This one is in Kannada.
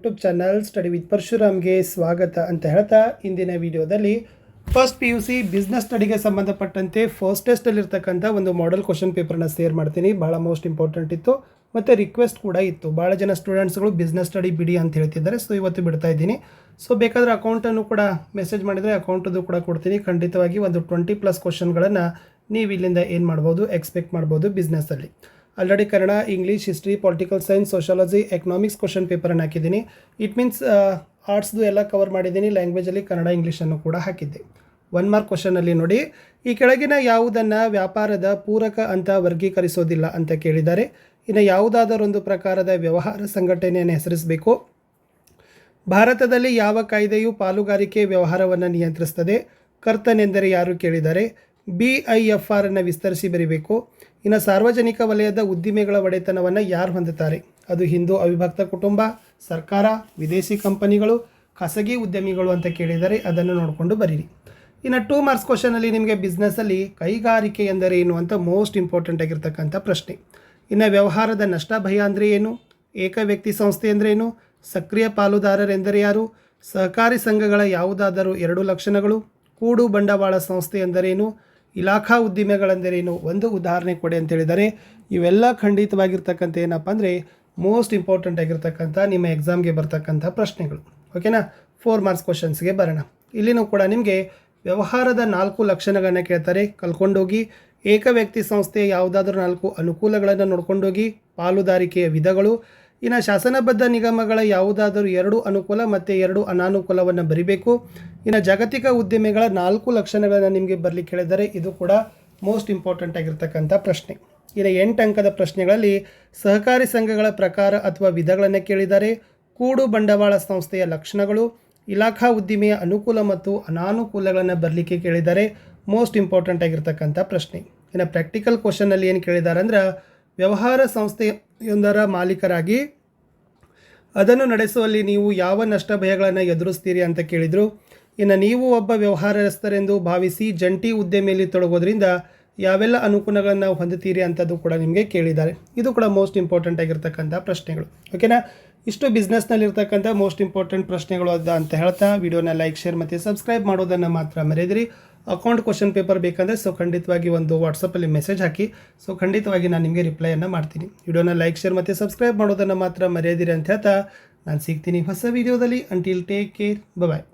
ಯೂಟ್ಯೂಬ್ ಚಾನಲ್ ಸ್ಟಡಿ ವಿತ್ ಪರಶುರಾಮ್ಗೆ ಸ್ವಾಗತ ಅಂತ ಹೇಳ್ತಾ ಇಂದಿನ ವಿಡಿಯೋದಲ್ಲಿ first P U C business ಸ್ಟಡಿಗೆ ಸಂಬಂಧಪಟ್ಟಂತೆ ಫಸ್ಟ್ ಟೆಸ್ಟಲ್ಲಿರ್ತಕ್ಕಂಥ ಒಂದು ಮಾಡೆಲ್ ಕ್ವಶನ್ ಪೇಪರ್ನ ಶೇರ್ ಮಾಡ್ತೀನಿ. ಭಾಳ ಮೋಸ್ಟ್ ಇಂಪಾರ್ಟೆಂಟ್ ಇತ್ತು. ಮತ್ತು ರಿಕ್ವೆಸ್ಟ್ ಕೂಡ ಇತ್ತು. ಭಾಳ ಜನ ಸ್ಟೂಡೆಂಟ್ಸ್ಗಳು ಬಿಸ್ನೆಸ್ ಸ್ಟಡಿ ಬಿಡಿ ಅಂತ ಹೇಳ್ತಿದ್ದಾರೆ. ಸೊ ಇವತ್ತು ಬಿಡ್ತಾ ಇದ್ದೀನಿ. ಸೊ ಬೇಕಾದರೆ ಅಕೌಂಟನ್ನು ಕೂಡ ಮೆಸೇಜ್ ಮಾಡಿದರೆ ಅಕೌಂಟದ್ದು ಕೂಡ ಕೊಡ್ತೀನಿ. ಖಂಡಿತವಾಗಿ ಒಂದು ಟ್ವೆಂಟಿ ಪ್ಲಸ್ ಕ್ವಶನ್ಗಳನ್ನು ನೀವು ಇಲ್ಲಿಂದ ಏನು ಮಾಡ್ಬೋದು ಎಕ್ಸ್ಪೆಕ್ಟ್ ಮಾಡ್ಬೋದು ಬಿಸ್ನೆಸ್ಸಲ್ಲಿ already Kannada, English, history, political science sociology economics question ಪೇಪರನ್ನು ಹಾಕಿದ್ದೀನಿ. ಇಟ್ ಮೀನ್ಸ್ ಆರ್ಟ್ಸ್ದು ಎಲ್ಲ ಕವರ್ ಮಾಡಿದ್ದೀನಿ ಲ್ಯಾಂಗ್ವೇಜಲ್ಲಿ ಕನ್ನಡ ಇಂಗ್ಲೀಷನ್ನು ಕೂಡ ಹಾಕಿದ್ದೆ. ಒನ್ ಮಾರ್ಕ್ ಕ್ವಶನಲ್ಲಿ ನೋಡಿ, ಈ ಕೆಳಗಿನ ಯಾವುದನ್ನು ವ್ಯಾಪಾರದ ಪೂರಕ ಅಂತ ವರ್ಗೀಕರಿಸೋದಿಲ್ಲ ಅಂತ ಕೇಳಿದ್ದಾರೆ. ಇನ್ನು ಯಾವುದಾದರೊಂದು ಪ್ರಕಾರದ ವ್ಯವಹಾರ ಸಂಘಟನೆಯನ್ನು ಹೆಸರಿಸಬೇಕು. ಭಾರತದಲ್ಲಿ ಯಾವ ಕಾಯ್ದೆಯು ಪಾಲುಗಾರಿಕೆ ವ್ಯವಹಾರವನ್ನು ನಿಯಂತ್ರಿಸ್ತದೆ? ಕರ್ತನೆಂದರೆ ಯಾರು ಕೇಳಿದ್ದಾರೆ? ಬಿ ಐ ಎಫ್ ಆರನ್ನು ವಿಸ್ತರಿಸಿ ಬರೀಬೇಕು. ಇನ್ನು ಸಾರ್ವಜನಿಕ ವಲಯದ ಉದ್ದಿಮೆಗಳ ಒಡೆತನವನ್ನು ಯಾರು ಹೊಂದುತ್ತಾರೆ? ಅದು ಹಿಂದೂ ಅವಿಭಕ್ತ ಕುಟುಂಬ, ಸರ್ಕಾರ, ವಿದೇಶಿ ಕಂಪನಿಗಳು, ಖಾಸಗಿ ಉದ್ಯಮಿಗಳು ಅಂತ ಕೇಳಿದರೆ ಅದನ್ನು ನೋಡಿಕೊಂಡು ಬರೀರಿ. ಇನ್ನು ಟೂ ಮಾರ್ಕ್ಸ್ ಕ್ವಶನಲ್ಲಿ ನಿಮಗೆ ಬಿಸ್ನೆಸ್ಸಲ್ಲಿ ಕೈಗಾರಿಕೆ ಎಂದರೆ ಏನು ಅಂತ ಮೋಸ್ಟ್ ಇಂಪಾರ್ಟೆಂಟ್ ಆಗಿರ್ತಕ್ಕಂಥ ಪ್ರಶ್ನೆ. ಇನ್ನು ವ್ಯವಹಾರದ ನಷ್ಟ ಭಯ ಅಂದರೆ ಏನು? ಏಕ ವ್ಯಕ್ತಿ ಸಂಸ್ಥೆ ಅಂದರೆ ಏನು? ಸಕ್ರಿಯ ಪಾಲುದಾರರೆಂದರೆ ಯಾರು? ಸಹಕಾರಿ ಸಂಘಗಳ ಯಾವುದಾದರೂ ಎರಡು ಲಕ್ಷಣಗಳು? ಕೂಡು ಬಂಡವಾಳ ಸಂಸ್ಥೆ ಎಂದರೇನು ಇಲಾಖಾ ಉದ್ದಿಮೆಗಳೆಂದರೇನು? ಒಂದು ಉದಾಹರಣೆ ಕೊಡಿ ಅಂತ ಹೇಳಿದರೆ, ಇವೆಲ್ಲ ಖಂಡಿತವಾಗಿರ್ತಕ್ಕಂಥ ಏನಪ್ಪ ಅಂದರೆ ಮೋಸ್ಟ್ ಇಂಪಾರ್ಟೆಂಟ್ ಆಗಿರ್ತಕ್ಕಂಥ ನಿಮ್ಮ ಎಕ್ಸಾಮ್ಗೆ ಬರ್ತಕ್ಕಂಥ ಪ್ರಶ್ನೆಗಳು. ಓಕೆನಾ ಫೋರ್ ಮಾರ್ಕ್ಸ್ ಕ್ವಶನ್ಸ್ಗೆ ಬರೋಣ. ಇಲ್ಲಿನೂ ಕೂಡ ನಿಮಗೆ ವ್ಯವಹಾರದ ನಾಲ್ಕು ಲಕ್ಷಣಗಳನ್ನು ಕೇಳ್ತಾರೆ. ಕಲ್ಕೊಂಡೋಗಿ ಏಕ ವ್ಯಕ್ತಿ ಸಂಸ್ಥೆ ಯಾವುದಾದ್ರೂ ನಾಲ್ಕು ಅನುಕೂಲಗಳನ್ನು ನೋಡ್ಕೊಂಡೋಗಿ, ಪಾಲುದಾರಿಕೆಯ ವಿಧಗಳು ಇನ್ನು ಶಾಸನಬದ್ಧ ನಿಗಮಗಳ ಯಾವುದಾದರೂ ಎರಡು ಅನುಕೂಲ ಮತ್ತು ಎರಡು ಅನಾನುಕೂಲವನ್ನು ಬರಿಬೇಕು. ಇನ್ನು ಜಾಗತಿಕ ಉದ್ಯಮಿಗಳ ನಾಲ್ಕು ಲಕ್ಷಣಗಳನ್ನು ನಿಮಗೆ ಬರಲಿಕ್ಕೆ ಹೇಳಿದರೆ ಇದು ಕೂಡ ಮೋಸ್ಟ್ ಇಂಪಾರ್ಟೆಂಟ್ ಆಗಿರ್ತಕ್ಕಂಥ ಪ್ರಶ್ನೆ. ಇನ್ನು ಎಂಟು ಅಂಕದ ಪ್ರಶ್ನೆಗಳಲ್ಲಿ ಸಹಕಾರಿ ಸಂಘಗಳ ಪ್ರಕಾರ ಅಥವಾ ವಿಧಗಳನ್ನು ಕೇಳಿದ್ದಾರೆ ಕೂಡು ಬಂಡವಾಳ ಸಂಸ್ಥೆಯ ಲಕ್ಷಣಗಳು, ಇಲಾಖಾ ಉದ್ದಿಮೆಯ ಅನುಕೂಲ ಮತ್ತು ಅನಾನುಕೂಲಗಳನ್ನು ಬರಲಿಕ್ಕೆ ಕೇಳಿದ್ದಾರೆ ಮೋಸ್ಟ್ ಇಂಪಾರ್ಟೆಂಟ್ ಆಗಿರ್ತಕ್ಕಂಥ ಪ್ರಶ್ನೆ. ಇನ್ನು ಪ್ರಾಕ್ಟಿಕಲ್ ಕ್ವಶನಲ್ಲಿ ಏನು ಕೇಳಿದ್ದಾರೆ ಅಂದ್ರೆ ವ್ಯವಹಾರ ಸಂಸ್ಥೆಯೊಂದರ ಮಾಲೀಕರಾಗಿ. ಅದನ್ನು ನಡೆಸುವಲ್ಲಿ ನೀವು ಯಾವ ನಷ್ಟ ಭಯಗಳನ್ನು ಎದುರಿಸ್ತೀರಿ ಅಂತ ಕೇಳಿದರು. ಇನ್ನು ನೀವು ಒಬ್ಬ ವ್ಯವಹಾರಸ್ಥರೆಂದು ಭಾವಿಸಿ ಜಂಟಿ ಉದ್ಯಮಿಯಲ್ಲಿ ತೊಡಗೋದ್ರಿಂದ ಯಾವೆಲ್ಲ ಅನುಕೂಲಗಳನ್ನು ಹೊಂದುತ್ತೀರಿ ಅಂತದ್ದು ಕೂಡ ನಿಮಗೆ ಕೇಳಿದ್ದಾರೆ. ಇದು ಕೂಡ ಮೋಸ್ಟ್ ಇಂಪಾರ್ಟೆಂಟ್ ಆಗಿರ್ತಕ್ಕಂಥ ಪ್ರಶ್ನೆಗಳು. ಓಕೆನಾ ಇಷ್ಟು ಬಿಸ್ನೆಸ್ನಲ್ಲಿರ್ತಕ್ಕಂಥ ಮೋಸ್ಟ್ ಇಂಪಾರ್ಟೆಂಟ್ ಪ್ರಶ್ನೆಗಳು ಅದ ಅಂತ ಹೇಳ್ತಾ ವಿಡಿಯೋನ ಲೈಕ್ ಶೇರ್ ಮತ್ತು ಸಬ್ಸ್ಕ್ರೈಬ್ ಮಾಡೋದನ್ನು ಮಾತ್ರ ಮರೆಯದಿರಿ ಅಕೌಂಟ್ ಕ್ವಶನ್ ಪೇಪರ್ ಬೇಕಂದರೆ ಸೊ ಖಂಡಿತವಾಗಿ ಒಂದು ವಾಟ್ಸಪ್ಪಲ್ಲಿ ಮೆಸೇಜ್ ಹಾಕಿ ಸೊ ಖಂಡಿತವಾಗಿ ನಾನು ನಿಮಗೆ ರಿಪ್ಲೈಯನ್ನು ಮಾಡ್ತೀನಿ. ವಿಡಿಯೋನ ಲೈಕ್ ಶೇರ್ ಮತ್ತು ಸಬ್ಸ್ಕ್ರೈಬ್ ಮಾಡೋದನ್ನು ಮಾತ್ರ ಮರೆಯದಿರಿ ಅಂತ ಹೇಳ್ತಾ, ನಾನು ಸಿಗ್ತೀನಿ ಹೊಸ ವಿಡಿಯೋದಲ್ಲಿ ಅಂಟಿಲ್ ಟೇಕ್ ಕೇರ್ ಬಾಯ್